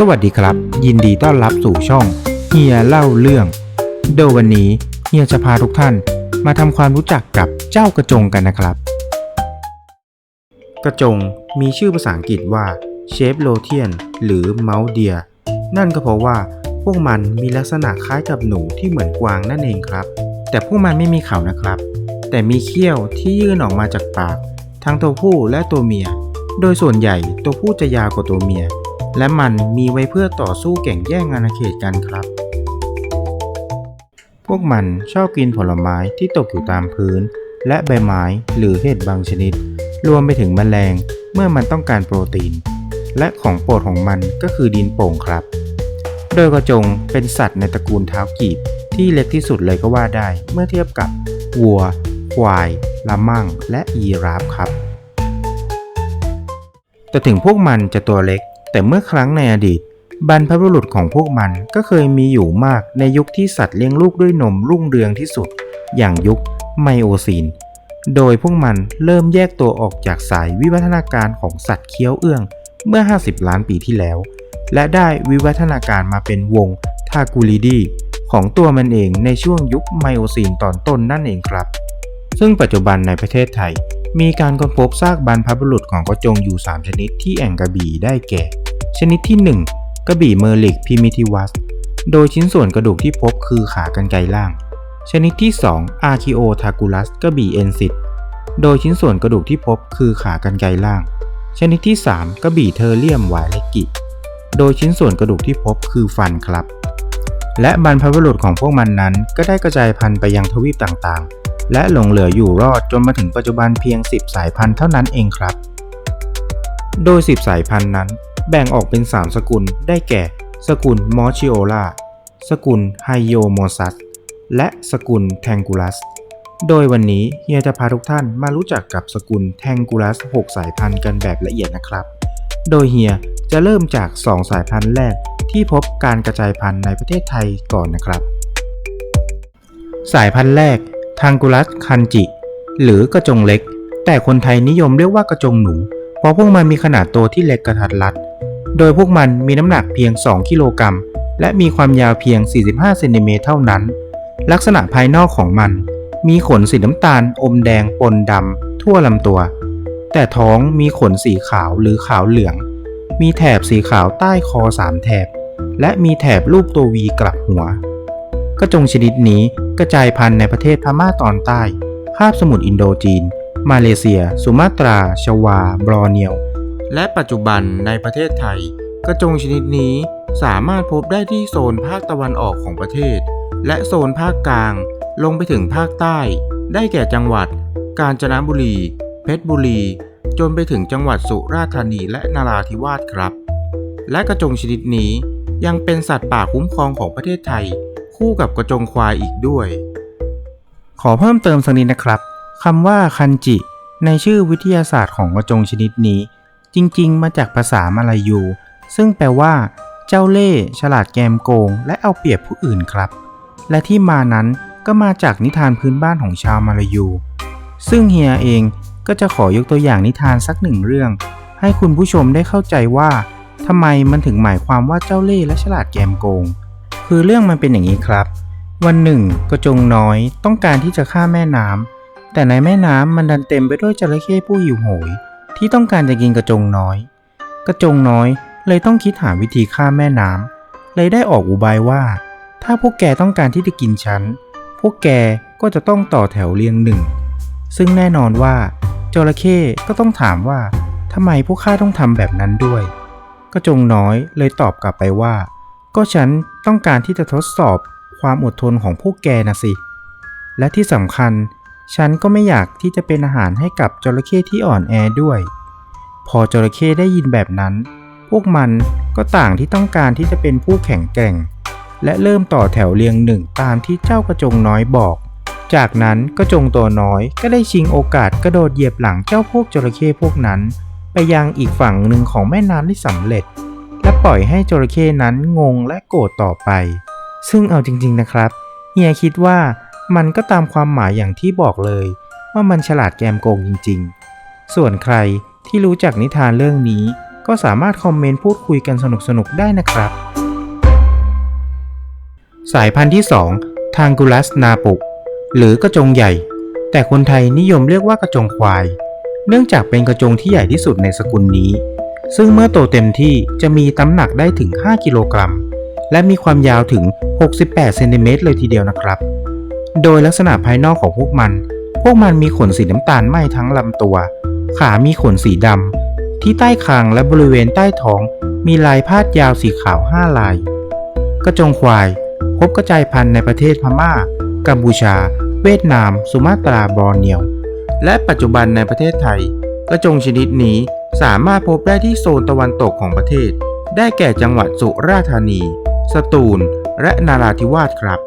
สวัสดีครับ ยินดีต้อนรับสู่ช่องเฮียเล่าเรื่อง โดยวันนี้เฮียจะพาทุกท่านมาทำความรู้จักกับเจ้ากระจงกันนะครับ กระจงมีชื่อภาษาอังกฤษว่าเชฟโลเทียนหรือเมาส์เดียนั่นก็เพราะว่าพวกมันมีลักษณะคล้ายกับหนูที่เหมือนกวางนั่นเองครับ แต่พวกมันไม่มีเขานะครับ แต่มีเขี้ยวที่ยื่นออกมาจากปาก ทั้งตัวผู้และตัวเมีย โดยส่วนใหญ่ตัวผู้จะยาวกว่าตัวเมีย และมันมีไว้เพื่อต่อสู้แข่งแย่งอาณาเขตกันครับ พวกมันชอบกินผลไม้ที่ตกอยู่ตามพื้น และใบไม้หรือเห็ดบางชนิด รวมไปถึงแมลงเมื่อมันต้องการโปรตีน และของโปรดของมันก็คือดินโป่งครับ โดยกระจงเป็นสัตว์ในตระกูลเท้ากีบที่เล็กที่สุดเลยก็ว่าได้เมื่อเทียบกับวัว ควายละมั่ง และยีราฟครับ แต่ถึงพวกมันจะตัวเล็ก แต่เมื่อครั้งในอดีต บรรพบุรุษของพวกมันก็เคยมีอยู่มากในยุคที่สัตว์เลี้ยงลูกด้วยนมรุ่งเรืองที่สุด อย่างยุคไมโอซีน โดยพวกมันเริ่มแยกตัวออกจากสายวิวัฒนาการของสัตว์เคี้ยวเอื้องเมื่อ 50 ล้านปีที่แล้ว และได้วิวัฒนาการมาเป็นวงทากูลิดีของตัวมันเองในช่วงยุคไมโอซีนตอนต้นนั่นเองครับ ซึ่งปัจจุบันในประเทศไทย มีการค้นพบซากบรรพบุรุษของกระจงอยู่ 3 ชนิดที่แอ่งกระบี่ได้แก่ ชนิดที่ 1 กระบี่เมอร์ลิกพิมิทิวัส โดยชิ้นส่วนกระดูกที่พบคือขากรรไกรล่าง ชนิดที่ 2 อาร์คิโอทากูลัสกระบี่เอนซิตโดยชิ้นส่วนกระดูกที่พบคือขากรรไกรล่าง ชนิดที่ 3 กระบี่เทอร์เรียมไวเลกิ โดยชิ้นส่วนกระดูกที่พบคือฟันครับ และบรรพบุรุษของพวกมันนั้นก็ได้กระจายพันธุ์ไปยังทวีปต่างๆ และหลงเหลืออยู่รอดจนมาถึงปัจจุบันเพียง 10 สายพันธุ์เท่านั้นเองครับ โดย 10 สายพันธุ์นั้น แบ่งออกเป็น 3 สกุลได้แก่ สกุลมอชิโอลาสกุลไฮโยโมซัสและสกุลแทงกูลัส โดยวันนี้เฮียจะพาทุกท่านมารู้จักกับสกุลแทงกูลัส 6 สายพันธุ์กันแบบละเอียดนะครับ โดยเฮียจะเริ่มจาก 2 สายพันธุ์แรกที่พบการกระจายพันธุ์ในประเทศไทยก่อนนะครับ สายพันธุ์แรก ทางกุลัสคันจิ หรือกระจงเล็ก แต่คนไทยนิยมเรียกว่ากระจงหนู เพราะพวกมันมีขนาดตัวที่เล็กกระทัดรัด โดยพวกมันมีน้ำหนักเพียง 2 กิโลกรัม และมีความยาวเพียง 45 เซนติเมตรเท่านั้น ลักษณะภายนอกของมัน มีขนสีน้ำตาล อมแดงปนดำทั่วลำตัว แต่ท้องมีขนสีขาวหรือขาวเหลือง มีแถบสีขาวใต้คอสามแถบ และมีแถบรูปตัววีกลับหัว กระจงชนิดนี้กระจายพันธุ์ในประเทศพม่าตอนใต้ คาบสมุทรอินโดจีน มาเลเซีย สุมาตรา ชวา บรอเนียว และปัจจุบันในประเทศไทย กระจงชนิดนี้สามารถพบได้ที่โซนภาคตะวันออกของประเทศ และโซนภาคกลาง ลงไปถึงภาคใต้ ได้แก่จังหวัด กาญจนบุรี เพชรบุรี จนไปถึงจังหวัดสุราษฎร์ธานีและนาราธิวาสครับ และกระจงชนิดนี้ยังเป็นสัตว์ป่าคุ้มครองของประเทศไทย คู่กับกระจงควายอีกด้วย ขอเพิ่มเติมสักนิดนะครับคำว่าคันจิ ในชื่อวิทยาศาสตร์ของกระจงชนิดนี้ จริงๆ มาจากภาษามาลายู ซึ่งแปลว่า เจ้าเล่ห์ฉลาดแกมโกง และเอาเปรียบผู้อื่นครับ และที่มานั้นก็มาจากนิทานพื้นบ้านของชาวมาลายู ซึ่งเฮียเองก็จะขอยกตัวอย่างนิทานสักหนึ่งเรื่อง ให้คุณผู้ชมได้เข้าใจว่าทำไมมันถึงหมายความว่าเจ้าเล่ห์และฉลาดแกมโกง คือเรื่องมันเป็นอย่างนี้ครับ วันหนึ่งกระจงน้อยต้องการที่จะฆ่าแม่น้ำแต่ในแม่น้ำมันดันเต็มไปด้วยจระเข้ผู้หิวโหย ที่ต้องการจะกินกระจงน้อย กระจงน้อยเลยต้องคิดหาวิธีฆ่าแม่น้ำเลยได้ออกอุบายว่า ถ้าพวกแกต้องการที่จะกินฉัน พวกแกก็จะต้องต่อแถวเรียงหนึ่ง ซึ่งแน่นอนว่าจระเข้ก็ต้องถามว่าทำไมพวกข้าต้องทำแบบนั้นด้วย กระจงน้อยเลยตอบกลับไปว่า ก็ฉันต้องการที่จะทดสอบความอดทนของพวกแกนะสิ และที่สำคัญ ฉันก็ไม่อยากที่จะเป็นอาหารให้กับจระเข้ที่อ่อนแอด้วย พอจระเข้ได้ยินแบบนั้น พวกมันก็ต่างที่ต้องการที่จะเป็นผู้แข็งแกร่ง และเริ่มต่อแถวเรียงหนึ่งตามที่เจ้ากระจงน้อยบอก จากนั้นกระจงตัวน้อยก็ได้ชิงโอกาสกระโดดเหยียบหลังเจ้าพวกจระเข้พวกนั้น ไปยังอีกฝั่งหนึ่งของแม่น้ำได้สำเร็จ และปล่อยให้จระเข้นั้นงงและโกรธต่อไป ซึ่งเอาจริงๆนะครับ เฮียคิดว่ามันก็ตามความหมายอย่างที่บอกเลย ว่ามันฉลาดแกมโกงจริงๆ ส่วนใครที่รู้จักนิทานเรื่องนี้ ก็สามารถคอมเมนต์พูดคุยกันสนุกๆได้นะครับ สายพันธุ์ที่ 2 ทางกูลัสนาปุก หรือกระจงใหญ่ แต่คนไทยนิยมเรียกว่ากระจงควาย เนื่องจากเป็นกระจงที่ใหญ่ที่สุดในสกุลนี้ ซึ่งเมื่อโตเต็มที่จะมีน้ำหนักได้ถึง 5 กิโลกรัม และมีความยาวถึง 68 เซนติเมตรเลยทีเดียวนะครับ โดยลักษณะภายนอกของพวกมัน พวกมันมีขนสีน้ำตาลไหม้ทั้งลำตัว ขามีขนสีดำ ที่ใต้คางและบริเวณใต้ท้อง มีลายพาดยาวสีขาว 5 ลาย กระจงควาย พบกระจายพันธุ์ในประเทศพม่า กัมพูชา เวียดนาม สุมาตรา บอร์เนียว และปัจจุบันในประเทศไทย กระจงชนิดนี้ สามารถพบได้ที่โซนตะวันตกของประเทศ ได้แก่จังหวัดสุราษฎร์ธานี สตูล และนาราธิวาสครับ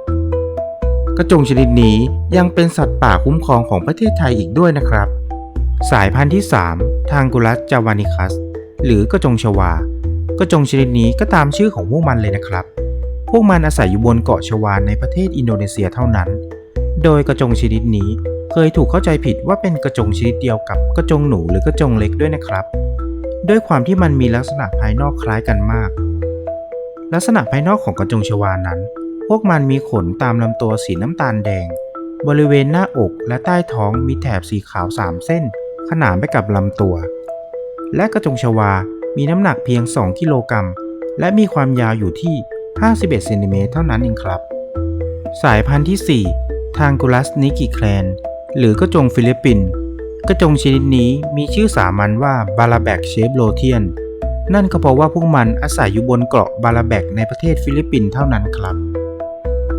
กระจงชนิดนี้ยังเป็นสัตว์ป่าคุ้มครองของประเทศไทยอีกด้วยนะครับ สายพันธุ์ที่ 3 ทางกุลัสจาวานิคัส หรือกระจงชวา กระจงชนิดนี้ก็ตามชื่อของพวกมันเลยนะครับ พวกมันอาศัยอยู่บนเกาะชวาในประเทศอินโดนีเซียเท่านั้น โดยกระจงชนิดนี้ เคยถูกเข้าใจผิดว่าเป็นกระจงชนิดเดียวกับกระจงหนูหรือกระจงเล็กด้วยนะครับ ด้วยความที่มันมีลักษณะภายนอกคล้ายกันมาก ลักษณะภายนอกของกระจงชวานั้น พวกมันมีขนตามลำตัวสีน้ำตาลแดง บริเวณหน้าอกและใต้ท้องมีแถบสีขาว3เส้น ขนานไปกับลำตัว และกระจงชวา มีน้ำหนักเพียง 2 กิโลกรัม และมีความยาวอยู่ที่ 51เซนติเมตรเท่านั้นเองครับ สายพันธุ์ที่ 4 ทางกุลัสนิกิแคลน หรือกระจงฟิลิปปินส์กระจงชนิดนี้มีชื่อสามัญว่าบาลาแบกเชฟโลเทียน นั่นก็เพราะว่าพวกมันอาศัยอยู่บนเกาะบาลาแบกในประเทศฟิลิปปินส์เท่านั้นครับ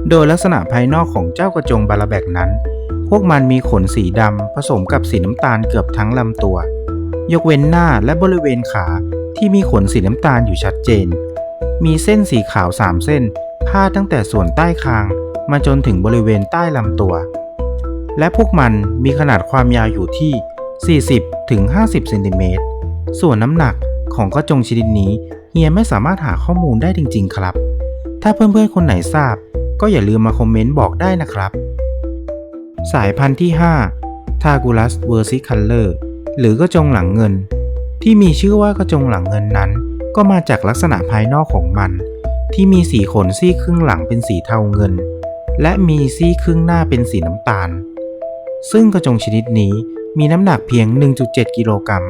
โดยลักษณะภายนอกของเจ้ากระจงบาลาแบกนั้น พวกมันมีขนสีดำผสมกับสีน้ำตาลเกือบทั้งลำตัว ยกเว้นหน้าและบริเวณขาที่มีขนสีน้ำตาลอยู่ชัดเจน มีเส้นสีขาว3เส้นพาดตั้งแต่ส่วนใต้คางมาจนถึงบริเวณใต้ลำตัว และพวกมันมีขนาดความยาวอยู่ที่ 40ถึง50เซนติเมตร ส่วนน้ำหนักของกระจงชนิดนี้เฮียไม่สามารถหาข้อมูลได้จริง ๆ ครับ ถ้าเพื่อนๆคนไหนทราบ ก็อย่าลืมมาคอมเมนต์บอกได้นะครับ สายพันธุ์ที่ 5 Tagulus versicolor หรือกระจงหลังเงิน ที่มีชื่อว่ากระจงหลังเงินนั้น ก็มาจากลักษณะภายนอกของมัน ที่มีสีขนซี่ครึ่งหลังเป็นสีเทาเงิน และมีซี่ครึ่งหน้าเป็นสีน้ำตาล ซึ่งกระจงชนิดนี้มีน้ำหนักเพียง 1.7 กิโลกรัม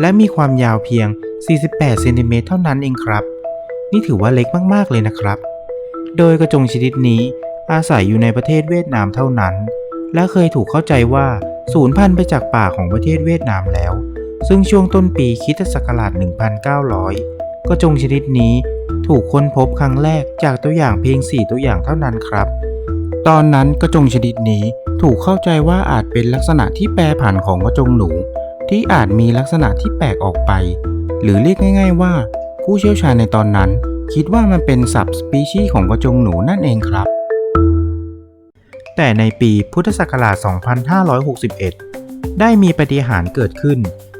และมีความยาวเพียง 48 เซนติเมตรเท่านั้นเองครับ นี่ถือว่าเล็กมากๆเลยนะครับ โดยกระจงชนิดนี้อาศัยอยู่ในประเทศเวียดนามเท่านั้น และเคยถูกเข้าใจว่าสูญพันธุ์ไปจากป่าของประเทศเวียดนามแล้ว ซึ่งช่วงต้นปีคิตศักราช 1900 กระจงชนิดนี้ถูกค้นพบครั้งแรกจากตัวอย่างเพียง 4 ตัวอย่างเท่านั้นครับ ตอนนั้นกระจงชนิดนี้ถูกเข้าใจว่าอาจเป็นลักษณะที่แปรผันของกระจงหนู ที่อาจมีลักษณะที่แปลกออกไป หรือเรียกง่าย ๆ ว่า ผู้เชี่ยวชาญในตอนนั้น คิดว่ามันเป็นสับสปีชีส์ของกระจงหนูนั่นเองครับ แต่ในปีพุทธศักราช 2561 ได้มีปฏิหารเกิดขึ้น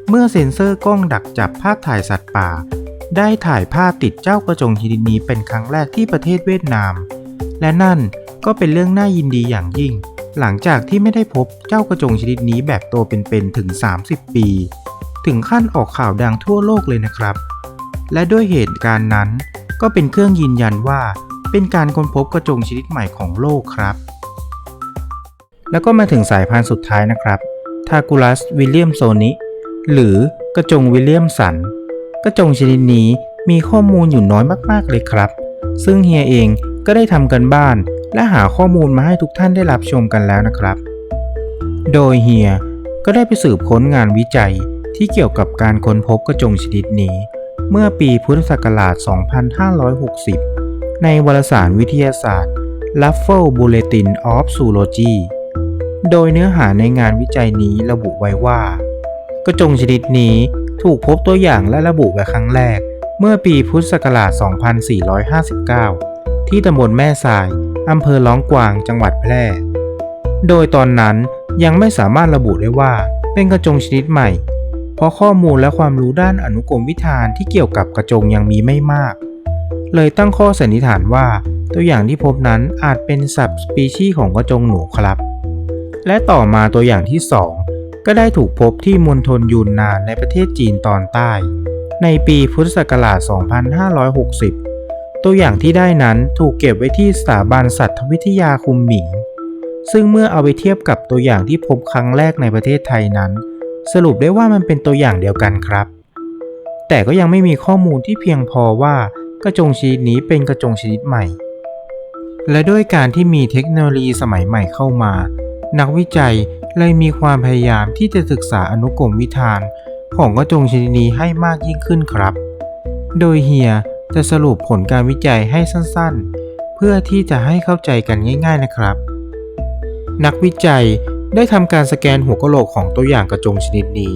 เมื่อเซ็นเซอร์กล้องดักจับภาพถ่ายสัตว์ป่า ได้ถ่ายภาพติดเจ้ากระจงชนิดนี้เป็นครั้งแรกที่ประเทศเวียดนาม และนั่น ก็เป็นเรื่องน่ายินดีอย่างยิ่ง หลังจากที่ไม่ได้พบเจ้ากระจงชนิดนี้แบบโตเป็นๆถึง 30 ปี ถึงขั้นออกข่าวดังทั่วโลกเลยนะครับ และด้วยเหตุการณ์นั้นก็เป็นเครื่องยืนยันว่า เป็นการค้นพบกระจงชนิดใหม่ของโลกครับ แล้วก็มาถึงสายพันธุ์สุดท้ายนะครับทากูลัสวิลเลียมโซนิหรือกระจงวิลเลียมสัน กระจงชนิดนี้มีข้อมูลอยู่น้อยมากๆเลยครับ ซึ่งเฮียเองก็ได้ทำกันบ้าน และหาข้อมูลมาให้ทุกท่านได้รับชมกันแล้วนะครับ โดยเฮียก็ได้ไปสืบค้นงานวิจัยที่เกี่ยวกับการค้นพบกระจงชนิดนี้ เมื่อปีพุทธศักราช 2560 ในวารสารวิทยาศาสตร์ Raffle Bulletin of Zoology โดยเนื้อหาในงานวิจัยนี้ระบุไว้ว่า กระจงชนิดนี้ถูกพบตัวอย่างและระบุไว้ครั้งแรก เมื่อปีพุทธศักราช 2459 ที่ตำบลแม่สาย อำเภอล้องกวางจังหวัดแพร่ โดยตอนนั้นยังไม่สามารถระบุได้ว่าเป็นกระจงชนิดใหม่ เพราะข้อมูลและความรู้ด้านอนุกรมวิธานที่เกี่ยวกับกระจงยังมีไม่มาก เลยตั้งข้อสันนิษฐานว่าตัวอย่างที่พบนั้นอาจเป็นสับสปีชีส์ของกระจงหนูครับ และต่อมาตัวอย่างที่ 2 ก็ได้ถูกพบที่มณฑลยูนนานในประเทศจีนตอนใต้ ในปีพุทธศักราช 2560 ตัวอย่างที่ได้นั้นถูกเก็บไว้ที่สถาบันสัตววิทยาคุมหมิง ซึ่งเมื่อเอาไปเทียบกับตัวอย่างที่พบครั้งแรกในประเทศไทยนั้น สรุปได้ว่ามันเป็นตัวอย่างเดียวกันครับ แต่ก็ยังไม่มีข้อมูลที่เพียงพอว่ากระจงชนิดนี้เป็นกระจงชนิดใหม่ และด้วยการที่มีเทคโนโลยีสมัยใหม่เข้ามา นักวิจัยเลยมีความพยายามที่จะศึกษาอนุกรมวิธาน ของกระจงชนิดนี้ให้มากยิ่งขึ้นครับ โดยเฮีย จะสรุปผลการวิจัยให้สั้นๆ เพื่อที่จะให้เข้าใจกันง่าย ๆนะครับ นักวิจัยได้ทำการสแกนหัวกะโหลกของตัวอย่างกระจงชนิดนี้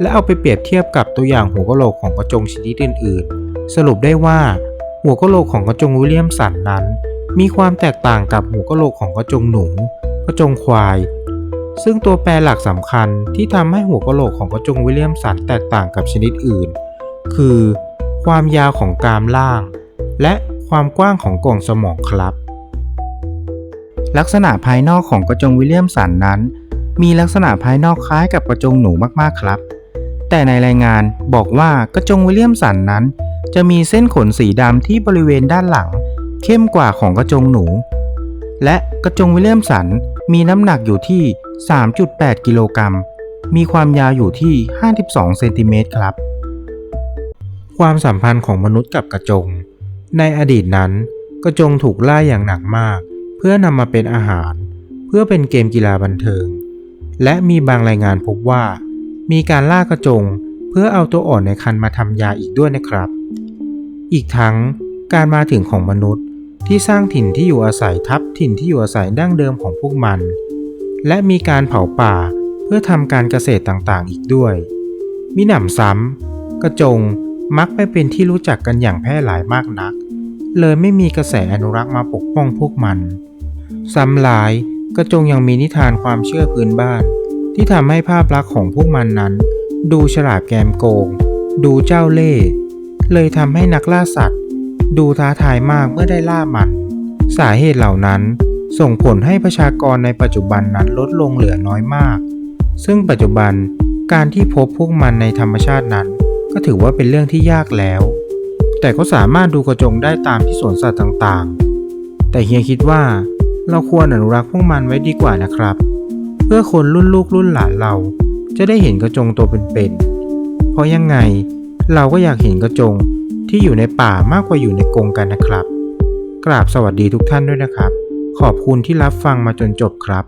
และเอาไปเปรียบเทียบกับตัวอย่างหัวกะโหลกของกระจงชนิดอื่น ๆ สรุปได้ว่า หัวกะโหลกของกระจงวิลเลียมสันนั้น มีความแตกต่างกับหัวกะโหลกของกระจงหนูกระจงควาย ซึ่งตัวแปรหลักสำคัญที่ทำให้หัวกะโหลกของกระจงวิลเลียมสันแตกต่างกับชนิดอื่น คือ ความยาวของกรามล่าง และความกว้างของกล่องสมองครับ ลักษณะภายนอกของกระจงวิลเลียมสันนั้น มีลักษณะภายนอกคล้ายกับกระจงหนูมากๆครับ แต่ในรายงานบอกว่ากระจงวิลเลียมสันนั้น จะมีเส้นขนสีดำที่บริเวณด้านหลัง เข้มกว่าของกระจงหนู และกระจงวิลเลียมสันมีน้ำหนักอยู่ที่ 3.8 กิโลกรัม มีความยาวอยู่ที่ 52 เซนติเมตรครับ ความสัมพันธ์ของมนุษย์กับกระจง ในอดีตนั้น กระจงถูกล่าอย่างหนักมาก เพื่อนำมาเป็นอาหาร เพื่อเป็นเกมกีฬาบันเทิง และมีบางรายงานพบว่า มีการล่ากระจงเพื่อเอาตัวอ่อนในครรภ์มาทำยาอีกด้วยนะครับ อีกทั้งการมาถึงของมนุษย์ที่สร้างถิ่นที่อยู่อาศัยทับถิ่นที่อยู่อาศัยดั้งเดิมของพวกมัน และมีการเผาป่าเพื่อทำการเกษตรต่างๆ อีกด้วย มิหนำซ้ำกระจง มักไม่เป็นที่รู้จักกันอย่างแพร่หลายมากนัก เลยไม่มีกระแสอนุรักษ์มาปกป้องพวกมัน ซ้ำหลายกระจงยังมีนิทานความเชื่อพื้นบ้าน ที่ทำให้ภาพลักษณ์ของพวกมันนั้น ดูฉลาดแกมโกง ดูเจ้าเล่ห์เลยทำให้นักล่าสัตว์ ดูท้าทายมากเมื่อได้ล่ามัน สาเหตุเหล่านั้นส่งผลให้ประชากรในปัจจุบันนั้นลดลงเหลือน้อยมาก ซึ่งปัจจุบันการที่พบพวกมันในธรรมชาตินั้น ก็ถือว่าเป็นเรื่องที่ยากแล้ว แต่ก็สามารถดูกระจงได้ตามที่สวนสัตว์ต่างๆ แต่เฮียคิดว่าเราควรอนุรักษ์พวกมันไว้ดีกว่านะครับ เพื่อคนรุ่นลูกรุ่นหลานเรา จะได้เห็นกระจงตัวเป็นๆ เพราะยังไงเราก็อยากเห็นกระจงที่อยู่ในป่ามากกว่าอยู่ในกรงกันนะครับ กราบสวัสดีทุกท่านด้วยนะครับ ขอบคุณที่รับฟังมาจนจบครับ